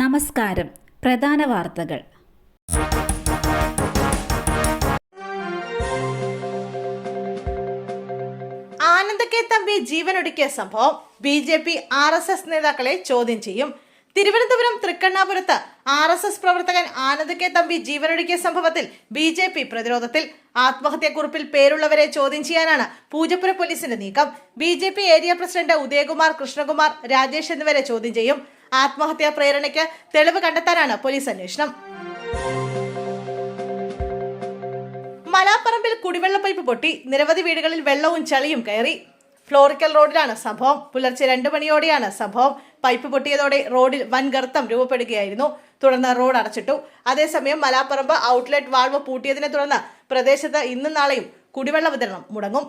നമസ്കാരം. പ്രധാന വാർത്തകൾ. ആനന്ദക്കെ തമ്പി ജീവനൊടുക്കിയ സംഭവം B J P R S S നേതാക്കളെ ചോദ്യം ചെയ്യും. തിരുവനന്തപുരം തൃക്കണ്ണാപുരത്ത് ആർ എസ് എസ് പ്രവർത്തകൻ ആനന്ദ് കെ തമ്പി ജീവനൊടുക്കിയ സംഭവത്തിൽ ബി ജെ പി പ്രതിരോധത്തിൽ ആത്മഹത്യാക്കുറിപ്പിൽ പേരുള്ളവരെ ചോദ്യം ചെയ്യാനാണ് പൂജപ്പുര പോലീസിന്റെ നീക്കം. B J P area president Udayakumar Krishnakumar Rajesh എന്നിവരെ ചോദ്യം ചെയ്യും. ആത്മഹത്യാ പ്രേരണയ്ക്ക് തെളിവ് കണ്ടെത്താനാണ് പോലീസ് അന്വേഷണം. മലാപ്പറമ്പിൽ കുടിവെള്ള പൈപ്പ് പൊട്ടി. നിരവധി വീടുകളിൽ വെള്ളവും ചളിയും കയറി. ഫ്ലോറിക്കൽ റോഡിലാണ് സംഭവം. പുലർച്ചെ രണ്ടു മണിയോടെയാണ് സംഭവം. പൈപ്പ് പൊട്ടിയതോടെ റോഡിൽ വൻ ഗർത്തം രൂപപ്പെടുകയായിരുന്നു. തുടർന്ന് റോഡ് അടച്ചിട്ടു. അതേസമയം മലാപ്പറമ്പ് ഔട്ട്ലെറ്റ് വാൾവ് പൂട്ടിയതിനെ തുടർന്ന് പ്രദേശത്ത് ഇന്നും നാളെയും കുടിവെള്ള വിതരണം മുടങ്ങും.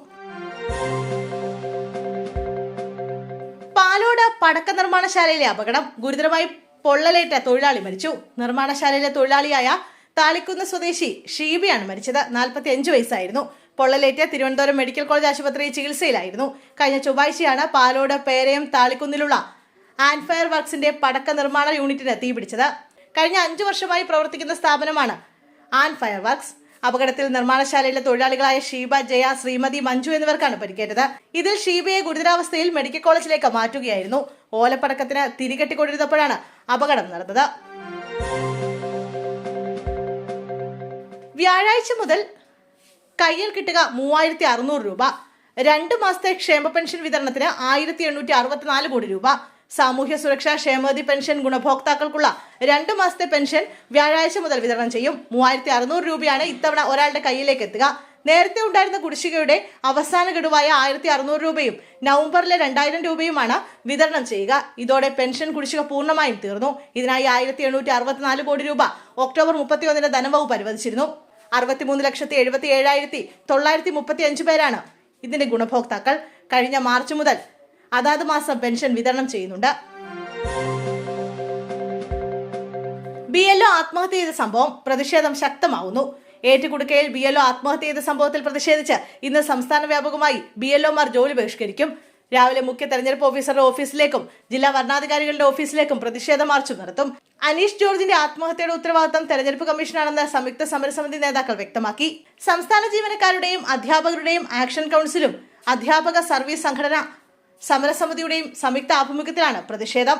പടക്ക നിർമ്മാണശാലയിലെ അപകടം ഗുരുതരമായി പൊള്ളലേറ്റ തൊഴിലാളി മരിച്ചു. നിർമ്മാണശാലയിലെ തൊഴിലാളിയായ താലിക്കുന്ന് സ്വദേശി ഷീബിയാണ് മരിച്ചത്. നാൽപ്പത്തി അഞ്ച് വയസ്സായിരുന്നു. പൊള്ളലേറ്റ് തിരുവനന്തപുരം മെഡിക്കൽ കോളേജ് ആശുപത്രിയിൽ ചികിത്സയിലായിരുന്നു. കഴിഞ്ഞ ചൊവ്വാഴ്ചയാണ് പാലോട് പേരയം താളിക്കുന്നിലുള്ള ആൻഫയർ വർക്സിന്റെ പടക്ക നിർമ്മാണ യൂണിറ്റിന് തീപിടിച്ചത്. കഴിഞ്ഞ അഞ്ചു വർഷമായി പ്രവർത്തിക്കുന്ന സ്ഥാപനമാണ് ആൻഫയർ വർക്സ് അപകടത്തിൽ നിർമ്മാണശാലയിലെ തൊഴിലാളികളായ ഷീബ ജയ ശ്രീമതി മഞ്ജു എന്നിവർക്കാണ് പരിക്കേറ്റത്. ഇതിൽ ഷീബയെ ഗുരുതരാവസ്ഥയിൽ മെഡിക്കൽ കോളേജിലേക്ക് മാറ്റുകയായിരുന്നു. ഓലപ്പടക്കത്തിന് തിരികെട്ടിക്കൊണ്ടിരുന്നപ്പോഴാണ് അപകടം നടന്നത്. വ്യാഴാഴ്ച മുതൽ കയ്യിൽ കിട്ടുക മൂവായിരത്തി അറുന്നൂറ് രൂപ. രണ്ട് മാസത്തെ ക്ഷേമ പെൻഷൻ വിതരണത്തിന് ആയിരത്തി എണ്ണൂറ്റി അറുപത്തിനാല് കോടി രൂപ. സാമൂഹ്യ സുരക്ഷാ ക്ഷേമനിധി പെൻഷൻ ഗുണഭോക്താക്കൾക്കുള്ള രണ്ട് മാസത്തെ പെൻഷൻ വ്യാഴാഴ്ച മുതൽ വിതരണം ചെയ്യും. മൂവായിരത്തി അറുന്നൂറ് രൂപയാണ് ഇത്തവണ ഒരാളുടെ കയ്യിലേക്ക് എത്തുക. നേരത്തെ ഉണ്ടായിരുന്ന കുടിശ്ശികയുടെ അവസാന ഗഡുവായ ആയിരത്തി അറുന്നൂറ് രൂപയും നവംബറിലെ രണ്ടായിരം രൂപയുമാണ് വിതരണം ചെയ്യുക. ഇതോടെ പെൻഷൻ കുടിശ്ശിക പൂർണമായും തീർന്നു. ഇതിനായി ആയിരത്തി എണ്ണൂറ്റി അറുപത്തിനാല് കോടി രൂപ ഒക്ടോബർ മുപ്പത്തിയൊന്നിന് ധനവകുപ്പ് അനുവദിച്ചിരുന്നു അറുപത്തിമൂന്ന് ലക്ഷത്തി എഴുപത്തി ഏഴായിരത്തി തൊള്ളായിരത്തി മുപ്പത്തി അഞ്ച് പേരാണ് ഇതിന്റെ ഗുണഭോക്താക്കൾ. കഴിഞ്ഞ മാർച്ച് മുതൽ അതാത് മാസം പെൻഷൻ വിതരണം ചെയ്യുന്നുണ്ട്. ബി എൽ ആത്മഹത്യ ചെയ്ത സംഭവം പ്രതിഷേധം ശക്തമാവുന്നു. ഏറ്റുകുടുക്കയിൽ ബി എൽ ആത്മഹത്യ ചെയ്ത സംഭവത്തിൽ പ്രതിഷേധിച്ച് ഇന്ന് സംസ്ഥാന വ്യാപകമായി ബി എൽ ഒമാർ ജോലി ബഹിഷ്കരിക്കും. രാവിലെ മുഖ്യ തെരഞ്ഞെടുപ്പ് ഓഫീസറുടെ ഓഫീസിലേക്കും ജില്ലാ വരണാധികാരികളുടെ ഓഫീസിലേക്കും പ്രതിഷേധ മാർച്ചും നടത്തും. അനീഷ് ജോർജിന്റെ ആത്മഹത്യയുടെ ഉത്തരവാദിത്തം തെരഞ്ഞെടുപ്പ് കമ്മീഷനാണെന്ന് സംയുക്ത സമരസമിതി നേതാക്കൾ വ്യക്തമാക്കി. സംസ്ഥാന ജീവനക്കാരുടെയും അധ്യാപകരുടെയും ആക്ഷൻ കൗൺസിലും അധ്യാപക സർവീസ് സംഘടന സമരസമിതിയുടെയും സംയുക്ത ആഭിമുഖ്യത്തിലാണ് പ്രതിഷേധം.